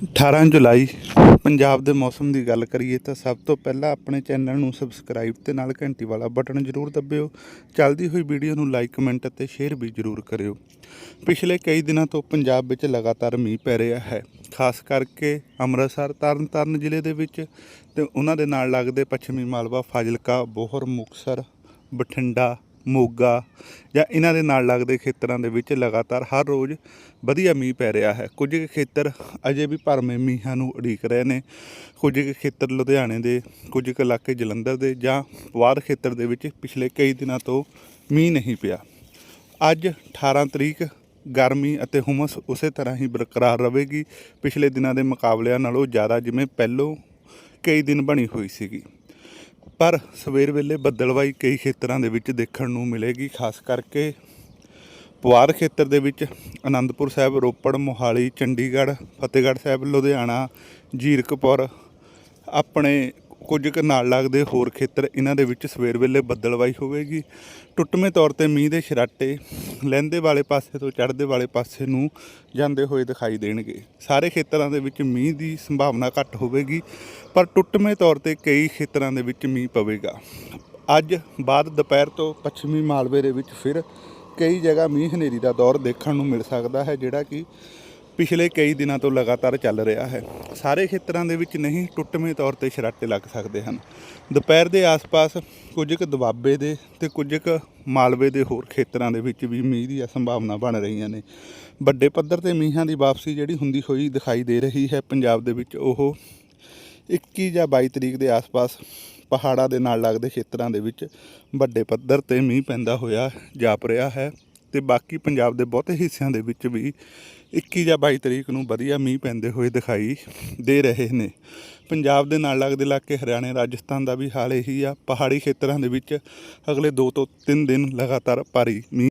18 ਜੁਲਾਈ, ਪੰਜਾਬ ਦੇ ਮੌਸਮ ਦੀ ਗੱਲ ਕਰੀਏ ਤਾਂ ਸਭ ਤੋਂ ਪਹਿਲਾਂ ਆਪਣੇ ਚੈਨਲ ਨੂੰ ਸਬਸਕ੍ਰਾਈਬ ਤੇ ਨਾਲ ਘੰਟੀ ਵਾਲਾ ਬਟਨ ਜ਼ਰੂਰ ਦਬਿਓ। ਚੱਲਦੀ ਹੋਈ ਵੀਡੀਓ ਨੂੰ ਲਾਈਕ ਕਮੈਂਟ ਅਤੇ ਸ਼ੇਅਰ ਵੀ ਜ਼ਰੂਰ ਕਰਿਓ। ਪਿਛਲੇ ਕਈ ਦਿਨਾਂ ਤੋਂ ਪੰਜਾਬ ਵਿੱਚ ਲਗਾਤਾਰ ਮੀਂਹ ਪੈ ਰਿਹਾ ਹੈ। ਖਾਸ ਕਰਕੇ ਅੰਮ੍ਰਿਤਸਰ, ਤਰਨਤਾਰਨ ਜ਼ਿਲ੍ਹੇ ਦੇ ਵਿੱਚ ਤੇ ਉਹਨਾਂ ਦੇ ਨਾਲ ਲੱਗਦੇ ਪੱਛਮੀ ਮਾਲਵਾ, ਫਾਜ਼ਿਲਕਾ, ਬੋਹਰ, ਮੁਕਤਸਰ, ਬਠਿੰਡਾ ਮੋਗਾ ਜਾਂ ਇਹਨਾਂ ਦੇ ਨਾਲ ਲੱਗਦੇ ਖੇਤਰਾਂ ਦੇ ਵਿੱਚ ਲਗਾਤਾਰ ਹਰ ਰੋਜ਼ ਵਧੀਆ ਮੀਂਹ ਪੈ ਰਿਹਾ ਹੈ। ਕੁਝ ਕੁ ਖੇਤਰ ਅਜੇ ਵੀ ਭਰਵੇਂ ਮੀਂਹਾਂ ਨੂੰ ਉਡੀਕ ਰਹੇ ਨੇ। ਕੁਝ ਕੁ ਖੇਤਰ ਲੁਧਿਆਣੇ ਦੇ, ਕੁਝ ਕੁ ਇਲਾਕੇ ਜਲੰਧਰ ਦੇ ਜਾਂ ਬਾਹਰ ਖੇਤਰ ਦੇ ਵਿੱਚ ਪਿਛਲੇ ਕਈ ਦਿਨਾਂ ਤੋਂ ਮੀਂਹ ਨਹੀਂ ਪਿਆ। ਅੱਜ 18 ਤਰੀਕ, ਗਰਮੀ ਅਤੇ ਹੁਮਸ ਉਸੇ ਤਰ੍ਹਾਂ ਹੀ ਬਰਕਰਾਰ ਰਹੇਗੀ। ਪਿਛਲੇ ਦਿਨਾਂ ਦੇ ਮੁਕਾਬਲਿਆਂ ਨਾਲੋਂ ਜ਼ਿਆਦਾ ਜਿਵੇਂ ਪਹਿਲੋਂ ਕਈ ਦਿਨ ਬਣੀ ਹੋਈ ਸੀਗੀ। ਪਰ ਸਵੇਰ ਵੇਲੇ ਬੱਦਲਵਾਈ ਕਈ ਖੇਤਰਾਂ ਦੇ ਵਿੱਚ ਦੇਖਣ ਨੂੰ ਮਿਲੇਗੀ, ਖਾਸ ਕਰਕੇ ਪੁਆਧ ਖੇਤਰ ਦੇ ਵਿੱਚ ਆਨੰਦਪੁਰ ਸਾਹਿਬ, ਰੋਪੜ, ਮੋਹਾਲੀ, ਚੰਡੀਗੜ੍ਹ, ਫਤਿਹਗੜ੍ਹ ਸਾਹਿਬ, ਲੁਧਿਆਣਾ, ਜੀਰਕਪੁਰ ਆਪਣੇ ਕੁਝ ਕੁ ਨਾਲ ਲੱਗਦੇ ਹੋਰ ਖੇਤਰ ਇਹਨਾਂ ਦੇ ਵਿੱਚ ਸਵੇਰ ਵੇਲੇ ਬੱਦਲਵਾਈ ਹੋਵੇਗੀ। ਟੁੱਟਵੇਂ ਤੌਰ ਤੇ ਮੀਂਹ ਦੇ ਛਰਾਟੇ ਲਹਿੰਦੇ ਵਾਲੇ ਪਾਸੇ ਤੋਂ ਚੜ੍ਹਦੇ ਵਾਲੇ ਪਾਸੇ ਨੂੰ ਜਾਂਦੇ ਹੋਏ ਦਿਖਾਈ ਦੇਣਗੇ। ਸਾਰੇ ਖੇਤਰਾਂ ਦੇ ਵਿੱਚ ਮੀਂਹ ਦੀ ਸੰਭਾਵਨਾ ਘੱਟ ਹੋਵੇਗੀ, ਪਰ ਟੁੱਟਵੇਂ ਤੌਰ ਤੇ ਕਈ ਖੇਤਰਾਂ ਦੇ ਵਿੱਚ ਮੀਂਹ ਪਵੇਗਾ। ਅੱਜ ਬਾਅਦ ਦੁਪਹਿਰ ਤੋਂ ਪੱਛਮੀ ਮਾਲਵੇ ਦੇ ਵਿੱਚ ਫਿਰ ਕਈ ਜਗ੍ਹਾ ਮੀਂਹ ਹਨੇਰੀ ਦਾ ਦੌਰ ਦੇਖਣ ਨੂੰ ਮਿਲ ਸਕਦਾ ਹੈ, ਜਿਹੜਾ ਕਿ ਪਿਛਲੇ ਕਈ ਦਿਨਾਂ ਤੋਂ ਲਗਾਤਾਰ ਚੱਲ ਰਿਹਾ ਹੈ। ਸਾਰੇ ਖੇਤਰਾਂ ਦੇ ਵਿੱਚ ਨਹੀਂ, ਟੁੱਟਵੇਂ ਤੌਰ ਤੇ ਸ਼ਰਾਟੇ ਲੱਗ ਸਕਦੇ ਹਨ। ਦੁਪਹਿਰ ਦੇ ਆਸ-ਪਾਸ ਕੁਝ ਕੁ ਦੁਆਬੇ ਦੇ ਤੇ ਕੁਝ ਕੁ ਮਾਲਵੇ ਦੇ ਹੋਰ ਖੇਤਰਾਂ ਦੇ ਵਿੱਚ ਵੀ ਮੀਂਹ ਦੀਆਂ ਸੰਭਾਵਨਾ ਬਣ ਰਹੀਆਂ ਨੇ। ਵੱਡੇ ਪੱਧਰ ਤੇ ਮੀਂਹਾਂ ਦੀ ਵਾਪਸੀ ਜਿਹੜੀ ਹੁੰਦੀ ਹੋਈ ਦਿਖਾਈ ਦੇ ਰਹੀ ਹੈ। ਪੰਜਾਬ ਦੇ ਵਿੱਚ ਉਹ 21 ਜਾਂ 22 ਤਰੀਕ ਦੇ ਆਸ-ਪਾਸ ਪਹਾੜਾਂ ਦੇ ਨਾਲ ਲੱਗਦੇ ਖੇਤਰਾਂ ਦੇ ਵਿੱਚ ਵੱਡੇ ਪੱਧਰ ਤੇ ਮੀਂਹ ਪੈਂਦਾ ਹੋਇਆ ਜਾਪ ਰਿਹਾ ਹੈ। ਤੇ ਬਾਕੀ ਪੰਜਾਬ ਦੇ ਬਹੁਤੇ ਹਿੱਸਿਆਂ ਦੇ ਵਿੱਚ ਵੀ 21 ਜਾਂ 22 ਤਰੀਕ ਨੂੰ ਵਧੀਆ ਮੀਂਹ ਪੈਂਦੇ ਹੋਏ ਦਿਖਾਈ ਦੇ ਰਹੇ ਨੇ। ਪੰਜਾਬ ਦੇ ਨਾਲ ਲੱਗਦੇ ਇਲਾਕੇ ਹਰਿਆਣੇ, ਰਾਜਸਥਾਨ ਦਾ ਵੀ ਹਾਲ ਇਹੀ ਆ। ਪਹਾੜੀ ਖੇਤਰਾਂ ਦੇ ਵਿੱਚ ਅਗਲੇ 2 ਤੋਂ 3 ਦਿਨ ਲਗਾਤਾਰ ਭਾਰੀ ਮੀਂਹ